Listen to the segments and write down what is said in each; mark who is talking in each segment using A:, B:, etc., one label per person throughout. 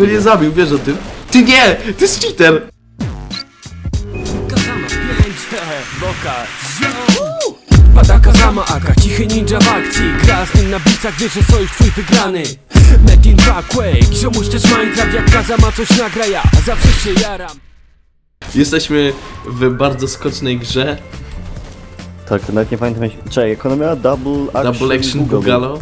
A: go nie zabił, wiesz o tym? Ty nie! To jest cheater!
B: Kazama 5, Boka, ziom Pada Kazama Aka, cichy ninja w akcji Gra z nim na bicach, wiesz, że sojusz twój wygrany Metin 2 Quake, ziomuś też Minecraft Jak Kazama coś nagra, ja zawsze się jaram
A: Jesteśmy w bardzo skocznej grze.
C: Tak, nawet nie pamiętam jak... Czekaj, miała double action...
A: Double Action
C: Google.
A: Bugalo.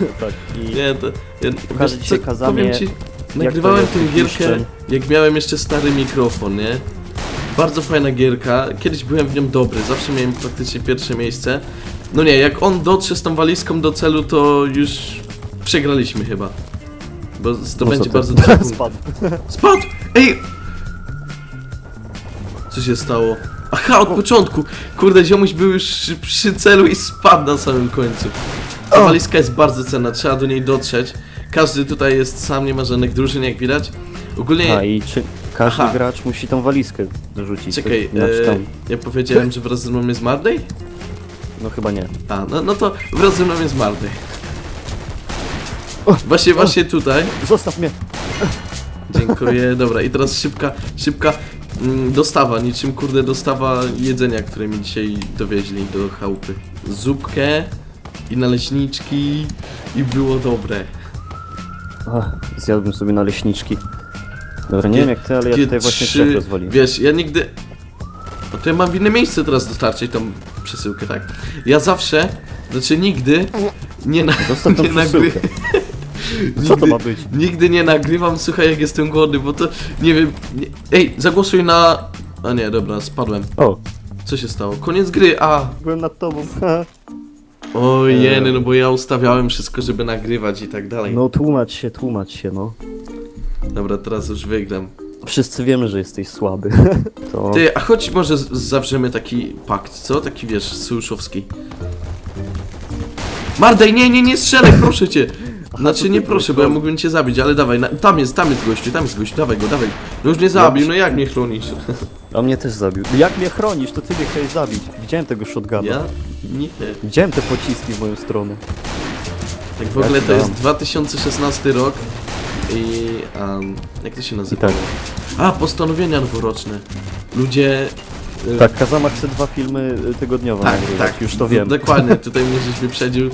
C: Tak, i...
A: Nie, to... Ja,
C: Pokażę
A: wiesz
C: dzisiaj
A: co,
C: Kazamie,
A: powiem ci, nagrywałem tę gierkę, jak miałem jeszcze stary mikrofon, nie? Bardzo fajna gierka, kiedyś byłem w nią dobry, zawsze miałem praktycznie pierwsze miejsce. No nie, jak on dotrze z tą walizką do celu, to już przegraliśmy chyba. Bo to będzie
C: ty?
A: bardzo dużo punktów.
C: Spadł.
A: Spadł! Ej! Co się stało? Aha, od początku! Kurde, ziomuś był już przy celu i spadł na samym końcu. Ta
C: O!
A: walizka jest bardzo cenna, trzeba do niej dotrzeć. Każdy tutaj jest sam, nie ma żadnych drużyn, jak widać. Ogólnie,
C: A i czy każdy
A: Aha.
C: gracz musi tą walizkę dorzucić?
A: czekaj,
C: Znaczy
A: e,
C: tam,
A: ja powiedziałem, że wraz ze mną jest Marday?
C: no chyba nie.
A: A, no, no to wraz ze mną jest Marday.
C: O!
A: Właśnie, właśnie tutaj.
C: Zostaw mnie!
A: Dziękuję, dobra i teraz szybka, szybka mm, dostawa, niczym kurde dostawa jedzenia, które mi dzisiaj dowieźli do chałupy. Zupkę i naleśniczki i było dobre.
C: Ach, zjadłbym sobie naleśniczki. Dobra, nie wiem jak ty, ale ja
A: G3,
C: tutaj właśnie trzech rozwaliłem.
A: Wiesz, ja nigdy... No to ja mam w inne miejsce teraz dostarczyć tą przesyłkę, tak? Ja zawsze, znaczy nigdy nie, na,
C: Zostaw tą
A: nie
C: przesyłkę. Co to ma być?
A: Nigdy nie nagrywam, słuchaj, jak jestem głodny, bo to, nie wiem, nie... Ej, zagłosuj na... A nie, dobra, spadłem.
C: O,
A: Co się stało? Koniec gry, a!
C: byłem nad tobą.
A: O
C: Eee.
A: jeny, no bo ja ustawiałem wszystko, żeby nagrywać i tak dalej.
C: No tłumacz się, tłumacz się, no.
A: Dobra, teraz już wygram.
C: Wszyscy wiemy, że jesteś słaby. To...
A: Ty, a choć może z- zawrzemy taki pakt, co? Taki, wiesz, sojuszowski. Mardej, nie, nie, nie strzelaj, proszę cię! Znaczy, nie proszę, bo ja mógłbym cię zabić, ale dawaj, na, tam jest, tam jest gościu, tam jest gościu, dawaj go, dawaj. No już mnie zabił, no jak mnie chronisz?
C: A mnie też zabił. Jak mnie chronisz, to ty mnie chciałeś zabić. Widziałem tego shotguna.
A: Ja? Nie.
C: Widziałem te pociski w moją stronę.
A: Tak w ogóle to jest
C: dam.
A: 2016 rok i... Um, jak to się nazywa?
C: Tak.
A: A, postanowienia noworoczne. Ludzie... y,
C: Tak, Kazama chce dwa filmy y, tygodniowo
A: tak,
C: nagrywać,
A: tak.
C: już to wiem.
A: Dokładnie, tutaj mnie żeś wyprzedził.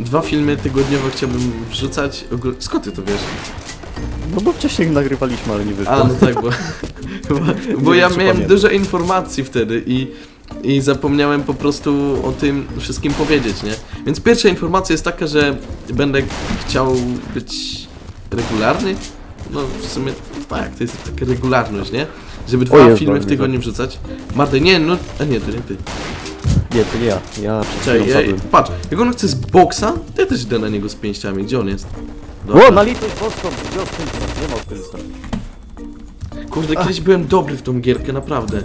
A: Dwa filmy tygodniowo chciałbym wrzucać. Ogól- Skąd ty to wiesz?
C: No bo wcześniej nagrywaliśmy, ale nie wyszło.
A: A, no tak, bo, bo, bo ja
C: wiem, czy
A: miałem
C: pamiętam.
A: dużo informacji wtedy i, i zapomniałem po prostu o tym wszystkim powiedzieć, nie? Więc pierwsza informacja jest taka, że będę chciał być regularny. No w sumie tak, to jest taka regularność, nie? Żeby dwa
C: Jezu,
A: filmy w tygodniu wrzucać. Marty, nie, no, a nie, to nie ty.
C: Nie, to nie ja. Ja przed
A: Czekaj,
C: chwilą
A: ja,
C: padłem.
A: patrz, jak on chce z boksa, to ja też idę na niego z pięściami. Gdzie on jest?
C: O, na litość boską! Gdzie odkręcam? Nie ma odkręcam.
A: Kurde, kiedyś byłem dobry w tą gierkę, naprawdę.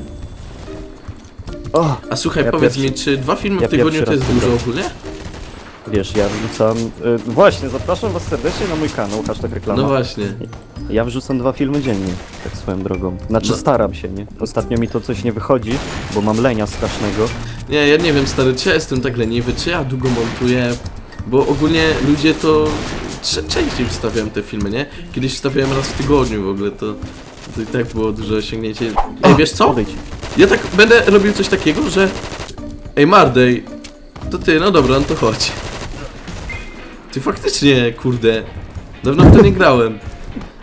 C: O,
A: A słuchaj,
C: Ja
A: powiedz
C: pierwszy-
A: mi, czy dwa filmy
C: ja
A: w tygodniu
C: pierwszy
A: to jest
C: raz
A: dużo ogólnie?
C: wiesz, ja wrzucam... Y, właśnie, zapraszam was serdecznie na mój kanał, hashtag reklama.
A: No właśnie.
C: Ja wrzucam dwa filmy dziennie, tak swoją drogą. Znaczy
A: No.
C: staram się, nie? Ostatnio mi to coś nie wychodzi, bo mam lenia strasznego.
A: Nie, ja nie wiem, stary, czy ja jestem tak leniwy, czy ja długo montuję, bo ogólnie ludzie to częściej wstawiałem te filmy, nie? Kiedyś wstawiałem raz w tygodniu w ogóle, to, to i tak było duże osiągnięcie. Ej, wiesz co?
C: Odejdź.
A: Ja tak będę robił coś takiego, że... Ej, Mardej, to ty, no dobra, no to chodź. Ty faktycznie, kurde, dawno w to nie grałem.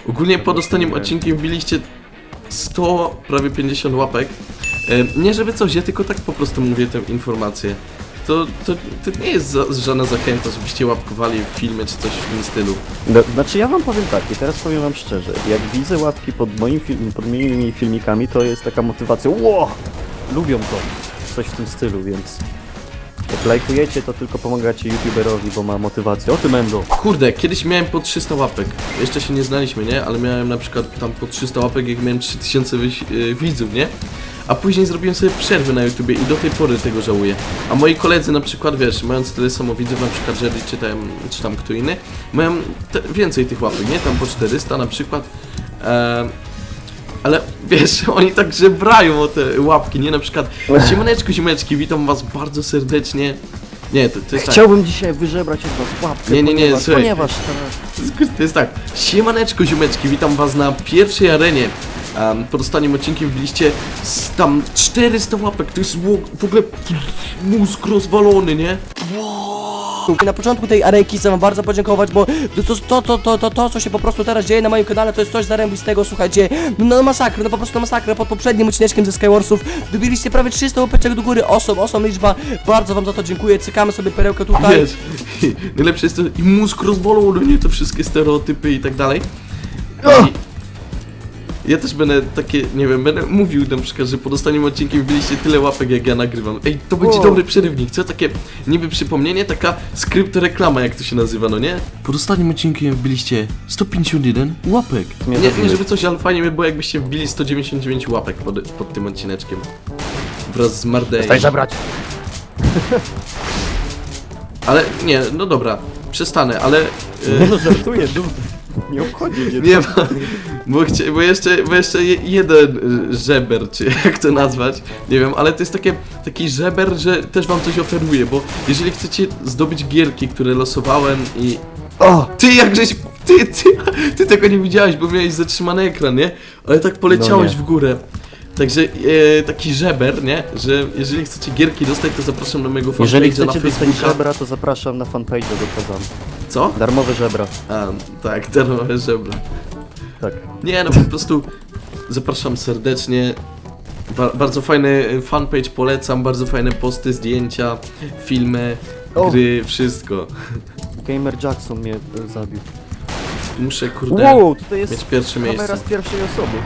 A: Ogólnie pod ostatnim odcinkiem wbiliście 100, prawie 50 łapek. E, nie żeby coś, ja tylko tak po prostu mówię tę informację. To, to, to nie jest za, żadna zachęta, żebyście łapkowali filmy czy coś w tym stylu.
C: No, znaczy ja wam powiem tak, i teraz powiem wam szczerze, jak widzę łapki pod moim film, pod moimi filmikami, to jest taka motywacja, ło! Lubią to, coś w tym stylu, więc jak lajkujecie, to tylko pomagacie youtuberowi, bo ma motywację. O ty mendo!
A: Kurde, kiedyś miałem po 300 łapek. Jeszcze się nie znaliśmy, nie? Ale miałem na przykład tam po 300 łapek, jak miałem 3000 wyś- y, widzów, nie? A później zrobiłem sobie przerwy na YouTubie i do tej pory tego żałuję. A moi koledzy na przykład, wiesz, mając tyle samo widzów, na przykład Jerry czy tam, czy tam kto inny, mają więcej tych łapek, nie? Tam po 400 na przykład. Ale wiesz, oni tak żebrają o te łapki, nie? Na przykład Siemaneczku, ziomeczki, witam was bardzo serdecznie. Nie, to, to jest tak.
C: Chciałbym dzisiaj wyżebrać od was łapkę,
A: Nie, nie, nie,
C: ponieważ,
A: słuchaj.
C: ponieważ teraz...
A: To jest tak. Siemaneczko, ziomeczki, witam was na pierwszej arenie. Um, pod ostatnim odcinkiem wbiliście z tam 400 łapek, to jest w ogóle mózg rozwalony, nie?
D: Na początku tej arenki chcę wam bardzo podziękować, bo to, to, to, to, to, to, co się po prostu teraz dzieje na moim kanale, to jest coś zarębistego, słuchajcie, no, no masakra, no po prostu masakra, pod poprzednim odcineczkiem ze Skywarsów dobiliście prawie 300 łapeczek do góry. Osób, osom liczba, bardzo wam za to dziękuję, cykamy sobie perełkę tutaj.
A: Wiesz, najlepsze jest to i mózg rozwalony, nie? Te wszystkie stereotypy i tak dalej. I ja też będę takie, nie wiem, będę mówił na przykład, że pod ostatnim odcinkiem byliście tyle łapek jak ja nagrywam. Ej, to będzie
C: O.
A: dobry przerywnik, co? Takie niby przypomnienie, taka skrypt reklama, jak to się nazywa, no nie? Pod ostatnim odcinkiem wbiliście 151 łapek. Nie, nie
C: zabiłeś.
A: żeby coś, ale fajnie by było jakbyście wbili 199 łapek pod, pod tym odcineczkiem. Wraz z Mardej.
C: Daj żebrać!
A: Ale nie, no dobra, przestanę, ale... e,
C: no, żartuję, dude. Nie obchodzi mnie
A: Nie, bo, bo, chcia, bo jeszcze, bo jeszcze je- jeden y, żeber, czy jak to nazwać, nie wiem, ale to jest takie, taki żeber, że też wam coś oferuje, bo jeżeli chcecie zdobyć gierki, które losowałem i...
C: O!
A: Ty jakżeś, ty, ty, ty tego nie widziałeś, bo miałeś zatrzymany ekran, nie? Ale tak poleciałeś
C: No nie.
A: w górę. Także e, taki żeber, nie? Że jeżeli chcecie gierki dostać, to zapraszam na mojego
C: Jeżeli
A: fanpage'a na
C: chcecie dostać
A: Facebooka.
C: żebra, to zapraszam na fanpage'a do Kazan.
A: Co?
C: Darmowe żebra.
A: A, tak, darmowe żebra.
C: Tak.
A: Nie, no po prostu zapraszam serdecznie. Ba bardzo fajny y, fanpage polecam, bardzo fajne posty, zdjęcia, filmy,
C: O.
A: gry, wszystko.
C: Gamer Jackson mnie e, zabił.
A: Muszę kurde
C: Wow, tutaj jest
A: mieć pierwsze
C: kamera
A: miejsce.
C: z pierwszej osoby.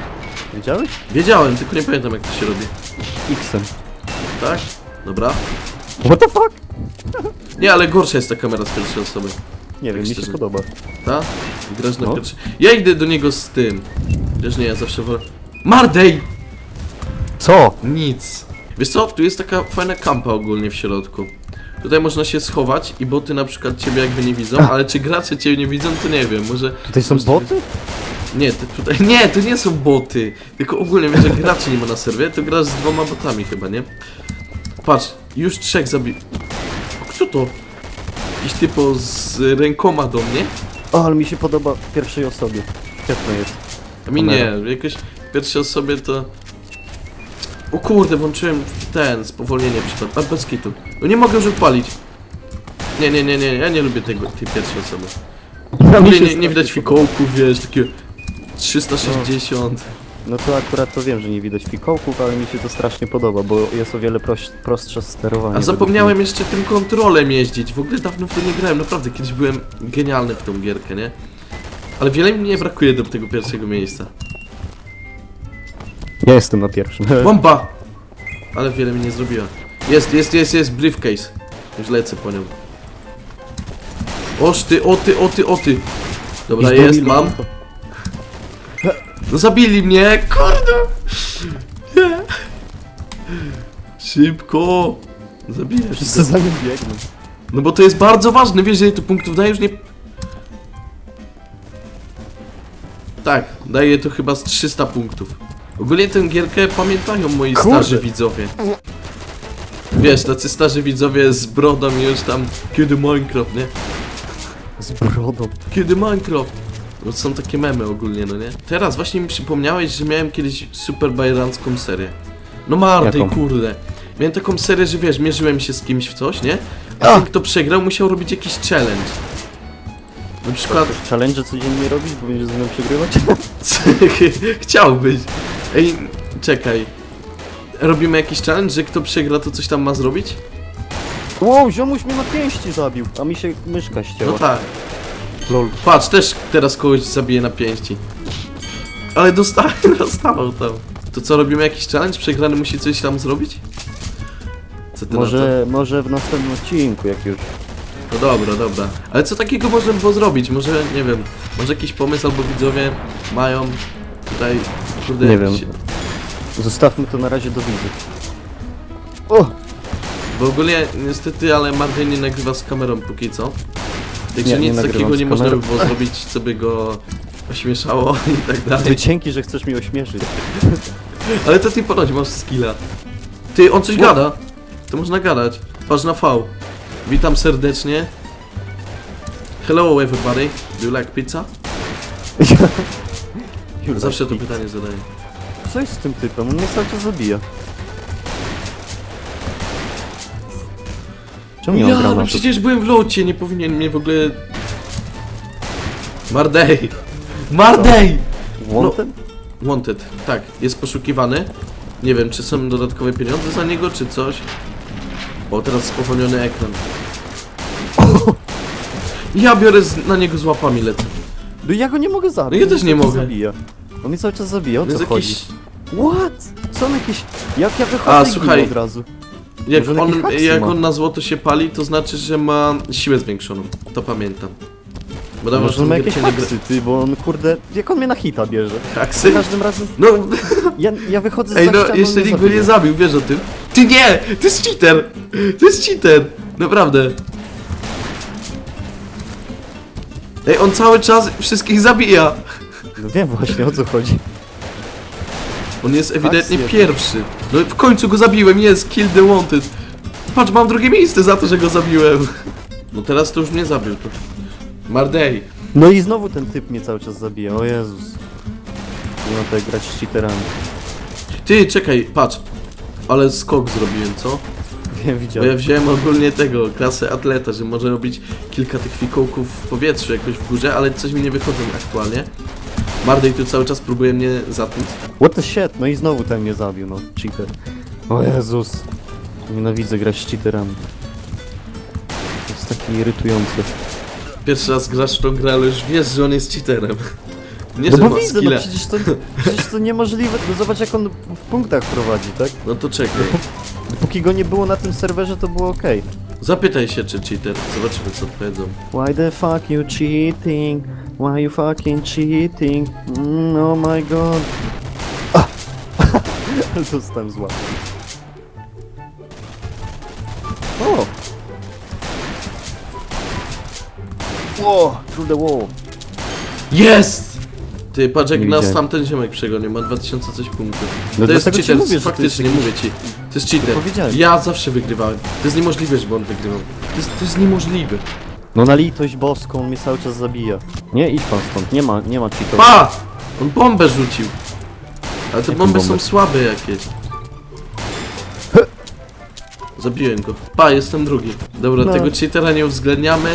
C: Wiedziałeś?
A: Wiedziałem, tylko nie pamiętam jak to się robi.
C: Xem.
A: Tak? Dobra.
C: What the fuck?
A: Nie, ale gorsza jest ta kamera z pierwszej osoby.
C: Nie wiem, mi się
A: szczerze.
C: podoba.
A: Ta? Grasz na
C: No.
A: pierwszy. Ja idę do niego z tym. Wiesz nie, ja zawsze wolę. Mardej!
C: Co?
A: Nic. Wiesz co, tu jest taka fajna kampa ogólnie w środku. Tutaj można się schować i boty na przykład ciebie jakby nie widzą, ale czy gracze ciebie nie widzą, to nie wiem, może...
C: Tutaj są boty?
A: Nie, to tutaj... Nie, to nie są boty, tylko ogólnie wiesz, że graczy nie ma na serwie, to grasz z dwoma botami chyba, nie? Patrz, już trzech zabi... O, Kto to? Jakiś typo z rękoma do mnie?
C: O, ale mi się podoba w pierwszej osobie. Świetne jest.
A: A mi nie, jakoś w pierwszej osobie to... O kurde, włączyłem ten, spowolnienie przypadku, a bez kitu. No nie mogę już odpalić. Nie, nie, nie, nie, ja nie lubię tego, tej pierwszej osoby. Nie, nie, nie widać fikołków, wiesz, takie 360.
C: No to akurat to wiem, że nie widać fikołków, ale mi się to strasznie podoba, bo jest o wiele proś, prostsze sterowanie.
A: A zapomniałem jeszcze tym kontrolem jeździć, w ogóle dawno w to nie grałem, naprawdę, kiedyś byłem genialny w tą gierkę, nie? Ale wiele mi nie brakuje do tego pierwszego miejsca.
C: Ja jestem na pierwszym.
A: Bomba! Ale wiele mi nie zrobiła. Jest, jest, jest, jest, briefcase. Już lecę po nią. Oż ty, o ty, o ty, o ty. Dobra,
C: Idź do
A: jest,
C: Milu.
A: mam. No zabili mnie, kurde! Nie. Szybko! Zabiję się.
C: Wszyscy za nim biegną.
A: No bo to jest bardzo ważne, wiesz, że tu punktów dajesz, nie... Tak, daje to chyba z 300 punktów. Ogólnie tę gierkę pamiętają moi
C: Kurde.
A: starzy widzowie. Wiesz, tacy starzy widzowie z brodą już tam Kiedy Minecraft, nie?
C: Z brodą.
A: Kiedy Minecraft? No są takie memy ogólnie, no nie? Teraz właśnie mi przypomniałeś, że miałem kiedyś super bajerancką serię. No Marty,
C: Jaką?
A: kurde. Miałem taką serię, że wiesz, mierzyłem się z kimś w coś, nie? A
C: A!
A: ten, kto przegrał, musiał robić jakiś challenge. Na przykład...
C: Challenge codziennie robisz, bo będziesz ze mną przegrywać?
A: Chciałbyś. Ej, czekaj. Robimy jakiś challenge, że kto przegra, to coś tam ma zrobić?
C: Wow, ziomuś mnie na pięści zabił, a mi się myszka ścięła.
A: No tak.
C: Lol.
A: Patrz, też teraz kogoś zabiję na pięści. Ale dostałem, dostawał tam. To co, robimy jakiś challenge? Przegrany musi coś tam zrobić? Co ty na to?
C: Może, może w następnym odcinku, jak już.
A: No dobra, dobra. Ale co takiego można było zrobić? Może, nie wiem, może jakiś pomysł albo widzowie mają tutaj, kurde...
C: Nie wiem. Zostawmy to na razie do widzów. O!
A: Bo ogólnie, niestety, ale Martin nie nagrywa z kamerą póki co. Także
C: Nie, nie
A: nic takiego nie można by było zrobić, co by go ośmieszało i tak dalej.
C: Ty dzięki, że chcesz mnie ośmieszyć.
A: Ale to ty ponoć masz skilla. Ty, on coś
C: Wo-
A: gada. To można gadać. Patrz na V. Witam serdecznie. Hello everybody. Do you like pizza? Zawsze to pytanie zadaję.
C: Co jest z tym typem? On mnie cały czas zabija. Czemu nie
A: Ja, no przecież byłem w locie, nie powinien mnie w ogóle... Mardej! Mardej!
C: Wanted?
A: Wanted, tak, jest poszukiwany. Nie wiem, czy są dodatkowe pieniądze za niego, czy coś. O, teraz spowolniony ekran. Ja biorę z, na niego z łapami lecę.
C: No ja go nie mogę zabić.
A: No ja
C: on
A: też
C: mnie
A: nie
C: cały czas
A: mogę.
C: Zabija. On mnie cały czas zabija, o
A: To
C: co
A: jest
C: chodzi?
A: jakiś...
C: What? Co on jakieś... Jak ja wychodzę
A: A,
C: i ginę
A: słuchaj.
C: od razu?
A: Jak
C: Może
A: on,
C: haksy
A: jak
C: ma?
A: on na złoto się pali, to znaczy, że ma siłę zwiększoną. To pamiętam. Bo dawno
C: Może on ma
A: w
C: jakieś
A: nie gra-
C: haksy, ty, bo on kurde... Jak on mnie na hita bierze? Za
A: Haksy?
C: każdym razem...
A: No,
C: Ja, ja wychodzę z
A: ej no, jeszcze
C: mnie
A: nikt go nie zabił, wiesz o tym? Ty nie! To jest cheater! To jest cheater! Naprawdę. Ej, on cały czas wszystkich zabija!
C: No wiem właśnie o co chodzi.
A: On jest ewidentnie
C: Akcje.
A: pierwszy. No w końcu go zabiłem, jest, kill the wanted. Patrz, mam drugie miejsce za to, że go zabiłem. No teraz to już mnie zabił. To... Mardej.
C: No i znowu ten typ mnie cały czas zabija, o Jezus. Nie ma tutaj grać z cheaterami.
A: Ty, czekaj, patrz. Ale skok zrobiłem, co?
C: Wiem,
A: Bo
C: widziałem.
A: ja wziąłem ogólnie tego, klasę atleta, że może robić kilka tych fikołków w powietrzu, jakoś w górze, ale coś mi nie wychodzą aktualnie. Mardej tu cały czas próbuje mnie zatłuc.
C: What the shit? No i znowu ten mnie zabił, no. Cheater. O Jezus. Nienawidzę grać z cheaterami. To jest takie irytujące.
A: Pierwszy raz grasz w tą grę, ale już wiesz, że on jest cheaterem. Nie,
C: No
A: że
C: bo
A: ma
C: widzę, no przecież to, przecież to niemożliwe. No zobacz jak on w punktach prowadzi, tak?
A: No to czekaj.
C: Dopóki go nie było na tym serwerze, to było okej.
A: Zapytaj się, czy cheater. Zobaczymy, co odpowiedzą.
C: Why the fuck you cheating? Why you fucking cheating? Mm, oh my god. Ah. Ale dostałem zła. O! Ło! Through the wall.
A: Jest! Ty, patrz jak
C: Nie
A: nas
C: widziałem.
A: tamten ziomek przegonił, ma 2000 coś punktów.
C: No
A: to jest
C: dlatego ci
A: cheater,
C: mówię, że to
A: faktycznie,
C: jest
A: mówię ci. To jest cheater.
C: powiedziałem.
A: Ja zawsze wygrywałem. To jest niemożliwe, żeby on wygrywał. To jest, to jest niemożliwe.
C: No na litość boską, on mnie cały czas zabija. Nie, idź pan stąd, nie ma, nie ma cheatów.
A: Pa! On bombę rzucił. Ale te
C: Jaką
A: bomby są
C: bombę?
A: słabe jakieś. Zabiłem go. Pa, jestem drugi. Dobra,
C: No.
A: tego cheatera nie uwzględniamy.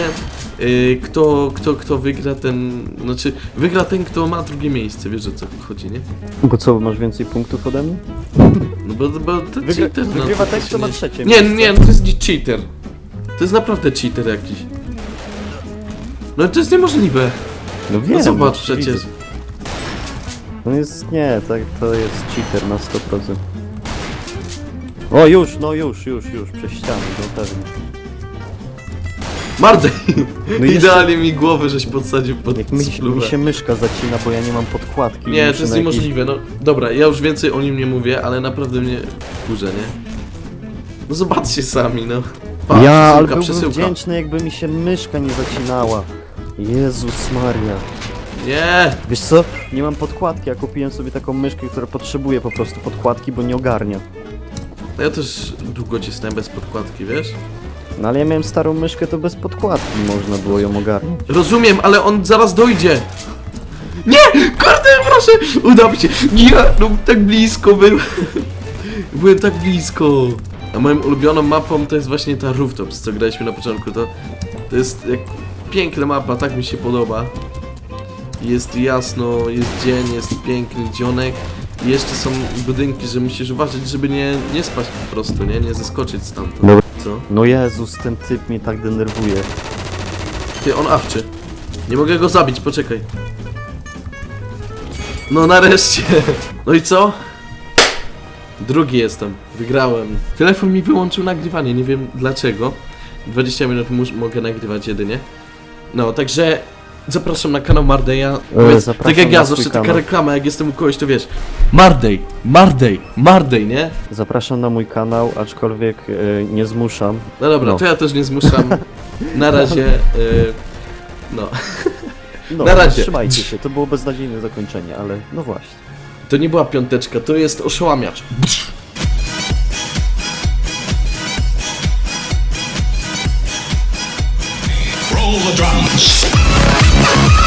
A: Yy, kto, kto, kto wygra ten... Znaczy, wygra ten, kto ma drugie miejsce. Wiesz o co chodzi, nie?
C: Bo co, masz więcej punktów ode mnie?
A: No bo, bo to
C: Wygra-
A: cheater, no.
C: wygrywa
A: to
C: ten,
A: się
C: kto ma
A: nie-
C: trzecie
A: Nie,
C: miejsce.
A: nie, no to jest nie cheater. To jest naprawdę cheater jakiś. No to jest niemożliwe.
C: No wiem.
A: No zobacz
C: no,
A: przecież.
C: No jest, nie, tak, to jest cheater na 100%. O, już, no już, już, już, przez ścianę, no pewnie.
A: Mardej!
C: No i
A: Idealnie mi głowę żeś podsadził pod
C: Jak mi,
A: spluwę.
C: mi się myszka zacina, bo ja nie mam podkładki.
A: Nie, to jest niemożliwe, no dobra, ja już więcej o nim nie mówię, ale naprawdę mnie wkurza, nie? No zobaczcie sami, no. Pa,
C: Ja, ale
A: przesyłka,
C: byłbym
A: przesyłka.
C: wdzięczny, jakby mi się myszka nie zacinała. Jezus Maria.
A: Nie!
C: Wiesz co? Nie mam podkładki, ja kupiłem sobie taką myszkę, która potrzebuje po prostu podkładki, bo nie ogarnia.
A: No ja też długo cisnąłem bez podkładki, wiesz?
C: No ale ja miałem starą myszkę, to bez podkładki można było ją ogarniać.
A: Rozumiem, ale on zaraz dojdzie! Nie! Kurde, proszę! Uda mi się! Nie! No tak blisko był! Byłem tak blisko! A moją ulubioną mapą to jest właśnie ta Rooftops, co graliśmy na początku. To, to jest jak piękna mapa, tak mi się podoba. Jest jasno, jest dzień, jest piękny dzionek. I jeszcze są budynki, że musisz uważać, żeby nie, nie spaść po prostu, nie? Nie zeskoczyć stamtąd. Co?
C: No Jezus, ten typ mnie tak denerwuje.
A: Ty, on awczy. Nie mogę go zabić, poczekaj. No nareszcie. No i co? Drugi jestem. Wygrałem. Telefon mi wyłączył nagrywanie, nie wiem dlaczego. 20 minut mogę nagrywać jedynie. No, także zapraszam na kanał Mardeja. Powiedz,
C: zapraszam
A: tak jak ja,
C: swój
A: zawsze taka
C: kanał.
A: reklama, jak jestem u kogoś, to wiesz. Mardej, Mardej, Mardej, nie?
C: Zapraszam na mój kanał, aczkolwiek e, nie zmuszam.
A: No dobra,
C: No.
A: to ja też nie zmuszam. Na razie. y, no.
C: No,
A: Na razie.
C: Trzymajcie się, to było beznadziejne zakończenie, ale no właśnie.
A: To nie była piąteczka, to jest oszałamiacz.
B: drums.